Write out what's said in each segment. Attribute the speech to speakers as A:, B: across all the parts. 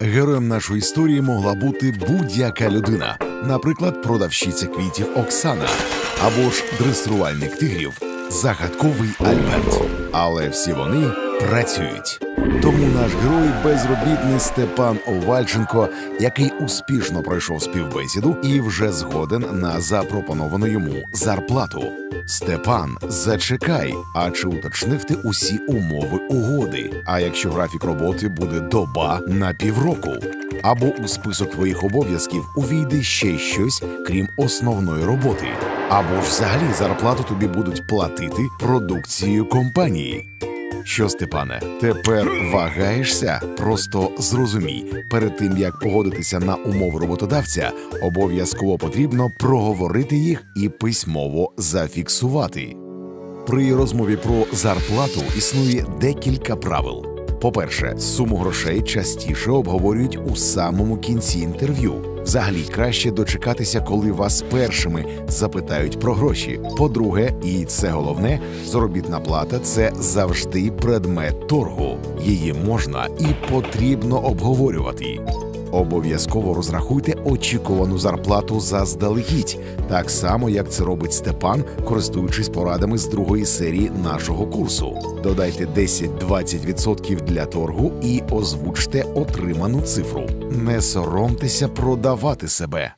A: Героєм нашої історії могла бути будь-яка людина, наприклад, продавщиця квітів Оксана або ж дресирувальник тигрів, загадковий Альберт. Але всі вони працюють. Тому наш герой безробітний Степан Овальченко, який успішно пройшов співбесіду і вже згоден на запропоновану йому зарплату. Степан, зачекай, а чи уточнив ти усі умови угоди? А якщо графік роботи буде доба на півроку? Або у список твоїх обов'язків увійде ще щось, крім основної роботи, або ж взагалі зарплату тобі будуть платити продукцією компанії. Що, Степане, тепер вагаєшся? Просто зрозумій, перед тим як погодитися на умови роботодавця, обов'язково потрібно проговорити їх і письмово зафіксувати. При розмові про зарплату існує декілька правил. По-перше, суму грошей частіше обговорюють у самому кінці інтерв'ю. Взагалі краще дочекатися, коли вас першими запитають про гроші. По-друге, і це головне, заробітна плата це завжди предмет торгу. Її можна і потрібно обговорювати. Обов'язково розрахуйте очікувану зарплату заздалегідь, так само як це робить Степан, користуючись порадами з другої серії нашого курсу. Додайте 10-20% для торгу і озвучте отриману цифру. Не соромтеся продавати себе.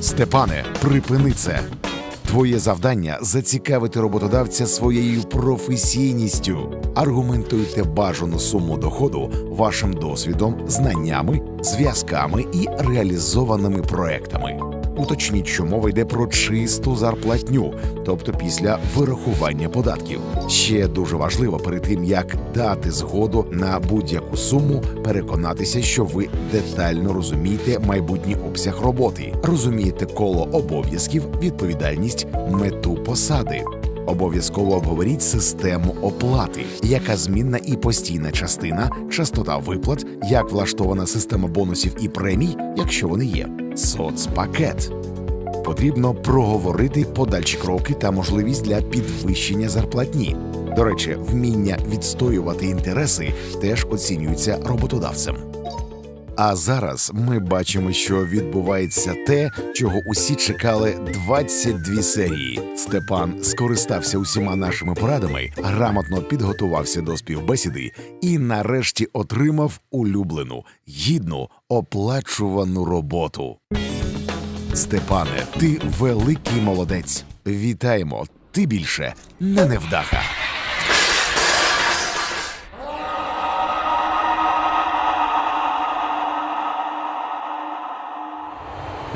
A: Степане, припини це. Твоє завдання зацікавити роботодавця своєю професійністю. Аргументуйте бажану суму доходу вашим досвідом, знаннями, зв'язками і реалізованими проектами. Уточніть, що мова йде про чисту зарплатню, тобто після вирахування податків. Ще дуже важливо перед тим, як дати згоду на будь-яку суму, переконатися, що ви детально розумієте майбутній обсяг роботи, розумієте коло обов'язків, відповідальність, мету посади. Обов'язково обговоріть систему оплати, яка змінна і постійна частина, частота виплат, як влаштована система бонусів і премій, якщо вони є, соцпакет. Потрібно проговорити подальші кроки та можливість для підвищення зарплатні. До речі, вміння відстоювати інтереси теж оцінюється роботодавцем. А зараз ми бачимо, що відбувається те, чого усі чекали 22 серії. Степан скористався усіма нашими порадами, грамотно підготувався до співбесіди і нарешті отримав улюблену, гідну, оплачувану роботу. Степане, ти великий молодець. Вітаємо! Ти більше не невдаха.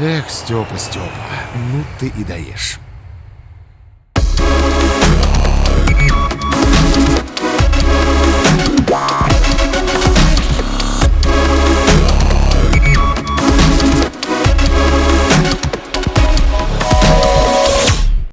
A: Ех, Стьопа, Стьопа, ну ти і даєш.